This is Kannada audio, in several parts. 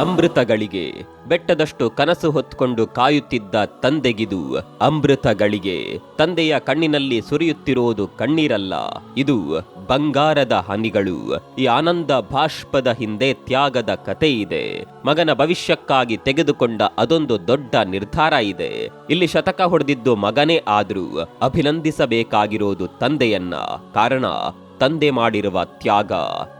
ಅಮೃತಗಳಿಗೆ. ಬೆಟ್ಟದಷ್ಟು ಕನಸು ಹೊತ್ಕೊಂಡು ಕಾಯುತ್ತಿದ್ದ ತಂದೆಗಿದು ಅಮೃತಗಳಿಗೆ. ತಂದೆಯ ಕಣ್ಣಿನಲ್ಲಿ ಸುರಿಯುತ್ತಿರುವುದು ಕಣ್ಣೀರಲ್ಲ. ಇದು ಬಂಗಾರದ ಹನಿಗಳು. ಈ ಆನಂದ ಭಾಷ್ಪದ ಹಿಂದೆ ತ್ಯಾಗದ ಕತೆ ಇದೆ ಮಗನ ಭವಿಷ್ಯಕ್ಕಾಗಿ ತೆಗೆದುಕೊಂಡ ಅದೊಂದು ದೊಡ್ಡ ನಿರ್ಧಾರ ಇದೆ. ಇಲ್ಲಿ ಶತಕ ಹೊಡೆದಿದ್ದು ಮಗನೇ ಆದ್ರೂ ಅಭಿನಂದಿಸಬೇಕಾಗಿರೋದು ತಂದೆಯನ್ನ. ಕಾರಣ ತಂದೆ ಮಾಡಿರುವ ತ್ಯಾಗ.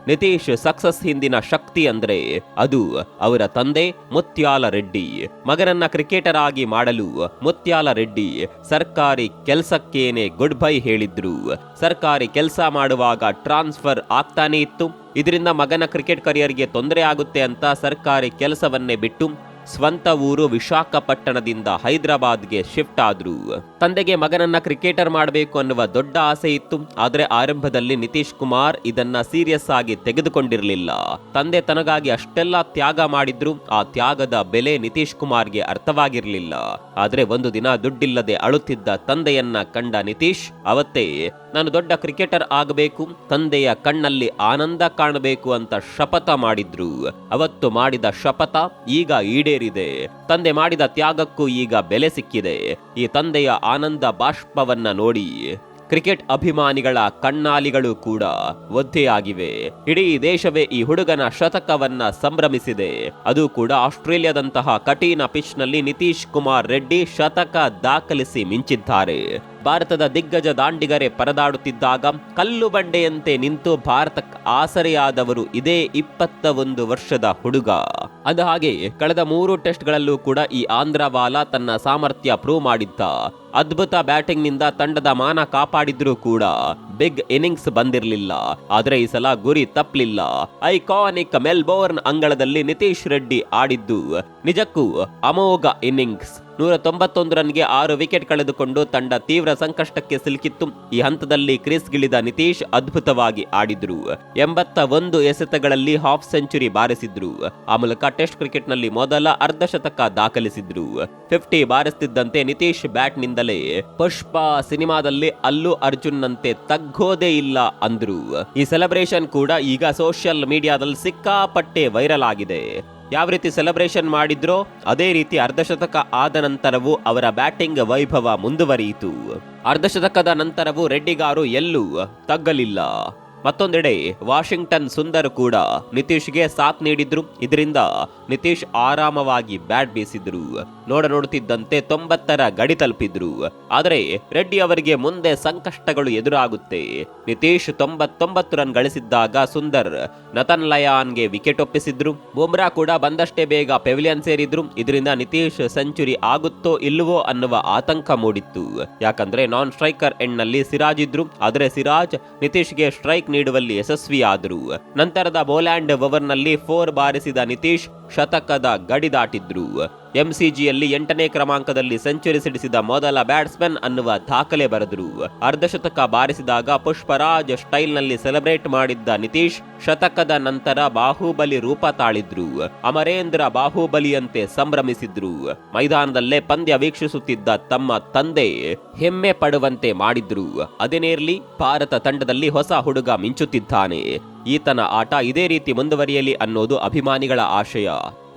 ನಿತೀಶ್ ಸಕ್ಸಸ್ ಹಿಂದಿನ ಶಕ್ತಿ ಅಂದ್ರೆ ಅದು ಅವರ ತಂದೆ ಮುತ್ಯಾಲ ರೆಡ್ಡಿ. ಮಗನನ್ನ ಕ್ರಿಕೆಟರ್ ಆಗಿ ಮಾಡಲು ಮುತ್ಯಾಲ ರೆಡ್ಡಿ ಸರ್ಕಾರಿ ಕೆಲಸಕ್ಕೇನೆ ಗುಡ್ ಬೈ ಹೇಳಿದ್ರು. ಸರ್ಕಾರಿ ಕೆಲಸ ಮಾಡುವಾಗ ಟ್ರಾನ್ಸ್ಫರ್ ಆಗ್ತಾನೆ ಇತ್ತು. ಇದರಿಂದ ಮಗನ ಕ್ರಿಕೆಟ್ ಕರಿಯರ್ಗೆ ತೊಂದರೆ ಆಗುತ್ತೆ ಅಂತ ಸರ್ಕಾರಿ ಕೆಲಸವನ್ನೇ ಬಿಟ್ಟು ಸ್ವಂತ ಊರು ವಿಶಾಖಪಟ್ಟಣದಿಂದ ಹೈದರಾಬಾದ್ಗೆ ಶಿಫ್ಟ್ ಆದ್ರು. ತಂದೆಗೆ ಮಗನನ್ನ ಕ್ರಿಕೆಟರ್ ಮಾಡಬೇಕು ಅನ್ನುವ ದೊಡ್ಡ ಆಸೆ ಇತ್ತು. ಆದರೆ ಆರಂಭದಲ್ಲಿ ನಿತೀಶ್ ಕುಮಾರ್ ಇದನ್ನ ಸೀರಿಯಸ್ ಆಗಿ ತೆಗೆದುಕೊಂಡಿರಲಿಲ್ಲ. ತಂದೆ ತನಗಾಗಿ ಅಷ್ಟೆಲ್ಲ ತ್ಯಾಗ ಮಾಡಿದ್ರು. ಆ ತ್ಯಾಗದ ಬೆಲೆ ನಿತೀಶ್ ಕುಮಾರ್ಗೆ ಅರ್ಥವಾಗಿರಲಿಲ್ಲ. ಆದರೆ ಒಂದು ದಿನ ದುಡ್ಡಿಲ್ಲದೆ ಅಳುತ್ತಿದ್ದ ತಂದೆಯನ್ನ ಕಂಡ ನಿತೀಶ್, ಅವತ್ತೇ, ನಾನು ದೊಡ್ಡ ಕ್ರಿಕೆಟರ್ ಆಗಬೇಕು. ತಂದೆಯ ಕಣ್ಣಲ್ಲಿ ಆನಂದ ಕಾಣಬೇಕು ಅಂತ ಶಪಥ ಮಾಡಿದ್ರು. ಅವತ್ತು ಮಾಡಿದ ಶಪಥ ಈಗ ಈಡೇರಿದೆ ತಂದೆ ಮಾಡಿದ ತ್ಯಾಗಕ್ಕೂ ಈಗ ಬೆಲೆ ಸಿಕ್ಕಿದೆ. ಈ ತಂದೆಯ ಆನಂದ ಬಾಷ್ಪವನ್ನ ನೋಡಿ ಕ್ರಿಕೆಟ್ ಅಭಿಮಾನಿಗಳ ಕಣ್ಣಾಲಿಗಳು ಕೂಡ ಒದ್ದೆಯಾಗಿವೆ. ಇಡೀ ದೇಶವೇ ಈ ಹುಡುಗನ ಶತಕವನ್ನ ಸಂಭ್ರಮಿಸಿದೆ. ಅದು ಕೂಡ ಆಸ್ಟ್ರೇಲಿಯಾದಂತಹ ಕಠಿಣ ಪಿಚ್ನಲ್ಲಿ ನಿತೀಶ್ ಕುಮಾರ್ ರೆಡ್ಡಿ ಶತಕ ದಾಖಲಿಸಿ ಮಿಂಚಿದ್ದಾರೆ. ಭಾರತದ ದಿಗ್ಗಜ ದಾಂಡಿಗರೆ ಪರದಾಡುತ್ತಿದ್ದಾಗ ಕಲ್ಲು ಬಂಡೆಯಂತೆ ನಿಂತು ಭಾರತಕ್ಕೆ ಆಸರೆಯಾದವರು ಇದೇ ಇಪ್ಪತ್ತ ಒಂದು ವರ್ಷದ ಹುಡುಗ. ಅದ ಹಾಗೆ ಕಳೆದ ಮೂರು ಟೆಸ್ಟ್ಗಳಲ್ಲೂ ಕೂಡ ಈ ಆಂಧ್ರವಾಲ ತನ್ನ ಸಾಮರ್ಥ್ಯ ಪ್ರೂವ್ ಮಾಡಿದ್ದ. ಅದ್ಭುತ ಬ್ಯಾಟಿಂಗ್ನಿಂದ ತಂಡದ ಮಾನ ಕಾಪಾಡಿದ್ರೂ ಕೂಡ ಬಿಗ್ ಇನ್ನಿಂಗ್ಸ್ ಬಂದಿರಲಿಲ್ಲ. ಆದ್ರೆ ಈ ಸಲ ಗುರಿ ತಪ್ಪಲಿಲ್ಲ ಐಕಾನಿಕ್ ಮೆಲ್ಬೋರ್ನ್ ಅಂಗಳದಲ್ಲಿ ನಿತೀಶ್ ರೆಡ್ಡಿ ಆಡಿದ್ದು. ನಿಜಕ್ಕೂ ಅಮೋಘ ಇನ್ನಿಂಗ್ಸ್. ನೂರ ತೊಂಬತ್ತೊಂದು ರನ್ಗೆ ಆರು ವಿಕೆಟ್ ಕಳೆದುಕೊಂಡು ತಂಡ ತೀವ್ರ ಸಂಕಷ್ಟಕ್ಕೆ ಸಿಲುಕಿತ್ತು. ಈ ಹಂತದಲ್ಲಿ ಕ್ರೀಸ್ಗಿಳಿದ ನಿತೀಶ್ ಅದ್ಭುತವಾಗಿ ಆಡಿದ್ರು. ಎಂಬತ್ತ ಒಂದು ಎಸೆತಗಳಲ್ಲಿ ಹಾಫ್ ಸೆಂಚುರಿ ಬಾರಿಸಿದ್ರು. ಆ ಮೂಲಕ ಟೆಸ್ಟ್ ಕ್ರಿಕೆಟ್ನಲ್ಲಿ ಮೊದಲ ಅರ್ಧಶತಕ ದಾಖಲಿಸಿದ್ರು. ಫಿಫ್ಟಿ ಬಾರಿಸುತ್ತಿದ್ದಂತೆ ನಿತೀಶ್ ಬ್ಯಾಟ್ನಿಂದಲೇ ಪುಷ್ಪ ಸಿನಿಮಾದಲ್ಲಿ ಅಲ್ಲು ಅರ್ಜುನ್ ನಂತೆ ತಗ್ಗೋದೇ ಇಲ್ಲ ಅಂದ್ರು. ಈ ಸೆಲೆಬ್ರೇಷನ್ ಕೂಡ ಈಗ ಸೋಷಿಯಲ್ ಮೀಡಿಯಾದಲ್ಲಿ ಸಿಕ್ಕಾಪಟ್ಟೆ ವೈರಲ್ ಆಗಿದೆ. ಯಾವ ರೀತಿ ಸೆಲೆಬ್ರೇಷನ್ ಮಾಡಿದ್ರೋ, ಅದೇ ರೀತಿ ಅರ್ಧಶತಕ ಆದ ನಂತರವೂ ಅವರ ಬ್ಯಾಟಿಂಗ್ ವೈಭವ ಮುಂದುವರಿಯಿತು. ಅರ್ಧಶತಕದ ನಂತರವೂ ರೆಡ್ಡಿಗಾರು ಎಲ್ಲೂ ತಗ್ಗಲಿಲ್ಲ. ಮತ್ತೊಂದೆಡೆ, ವಾಷಿಂಗ್ಟನ್ ಸುಂದರ್ ಕೂಡ ನಿತೀಶ್ಗೆ ಸಾಥ್ ನೀಡಿದ್ರು. ಇದರಿಂದ ನಿತೀಶ್ ಆರಾಮವಾಗಿ ಬ್ಯಾಟ್ ಬೀಸಿದ್ರು. ನೋಡ ನೋಡುತ್ತಿದ್ದಂತೆ ತೊಂಬತ್ತರ ಗಡಿ ತಲುಪಿದ್ರು. ಆದರೆ ರೆಡ್ಡಿ ಅವರಿಗೆ ಮುಂದೆ ಸಂಕಷ್ಟಗಳು ಎದುರಾಗುತ್ತೆ. ನಿತೀಶ್ ತೊಂಬತ್ತೊಂಬತ್ತು ರನ್ ಗಳಿಸಿದ್ದಾಗ ಸುಂದರ್ ನತನ್ ಲಯಾನ್ಗೆ ವಿಕೆಟ್ ಒಪ್ಪಿಸಿದ್ರು. ಬುಮ್ರಾ ಕೂಡ ಬಂದಷ್ಟೇ ಬೇಗ ಪೆವಿಲಿಯನ್ ಸೇರಿದ್ರು. ಇದರಿಂದ ನಿತೀಶ್ ಸೆಂಚುರಿ ಆಗುತ್ತೋ ಇಲ್ಲವೋ ಅನ್ನುವ ಆತಂಕ ಮೂಡಿತ್ತು. ಯಾಕಂದ್ರೆ ನಾನ್ ಸ್ಟ್ರೈಕರ್ ಎಂಡ್ನಲ್ಲಿ ಸಿರಾಜ್ ಇದ್ರು. ಆದರೆ ಸಿರಾಜ್ ನಿತೀಶ್ಗೆ ಸ್ಟ್ರೈಕ್ ನೀಡುವಲ್ಲಿ ಯಶಸ್ವಿಯಾದರು. ನಂತರದ ಬೋಲ್ಯಾಂಡ್ ಓವರ್ನಲ್ಲಿ ಫೋರ್ ಬಾರಿಸಿದ ನಿತೀಶ್ ಶತಕದ ಗಡಿ ದಾಟಿದ್ರು. ಎಂಸಿಜಿಯಲ್ಲಿ ಎಂಟನೇ ಕ್ರಮಾಂಕದಲ್ಲಿ ಸೆಂಚುರಿ ಸಿಡಿಸಿದ ಮೊದಲ ಬ್ಯಾಟ್ಸ್ಮನ್ ಅನ್ನುವ ದಾಖಲೆ ಬರೆದ್ರು. ಅರ್ಧಶತಕ ಬಾರಿಸಿದಾಗ ಪುಷ್ಪರಾಜ್ ಸ್ಟೈಲ್ನಲ್ಲಿ ಸೆಲೆಬ್ರೇಟ್ ಮಾಡಿದ್ದ ನಿತೀಶ್ ಶತಕದ ನಂತರ ಬಾಹುಬಲಿ ರೂಪ ತಾಳಿದ್ರು. ಅಮರೇಂದ್ರ ಬಾಹುಬಲಿಯಂತೆ ಸಂಭ್ರಮಿಸಿದ್ರು. ಮೈದಾನದಲ್ಲೇ ಪಂದ್ಯ ವೀಕ್ಷಿಸುತ್ತಿದ್ದ ತಮ್ಮ ತಂದೆ ಹೆಮ್ಮೆ ಪಡುವಂತೆ ಮಾಡಿದ್ರು. ಅದೇನೇರ್ಲಿ ಭಾರತ ತಂಡದಲ್ಲಿ ಹೊಸ ಹುಡುಗ ಮಿಂಚುತ್ತಿದ್ದಾನೆ. ಈತನ ಆಟ ಇದೇ ರೀತಿ ಮುಂದುವರಿಯಲಿ ಅನ್ನೋದು ಅಭಿಮಾನಿಗಳ ಆಶಯ.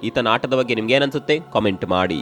ಈತನ ಆಟದ ಬಗ್ಗೆ ನಿಮ್ಗೇನನ್ಸುತ್ತೆ? ಕಾಮೆಂಟ್ ಮಾಡಿ.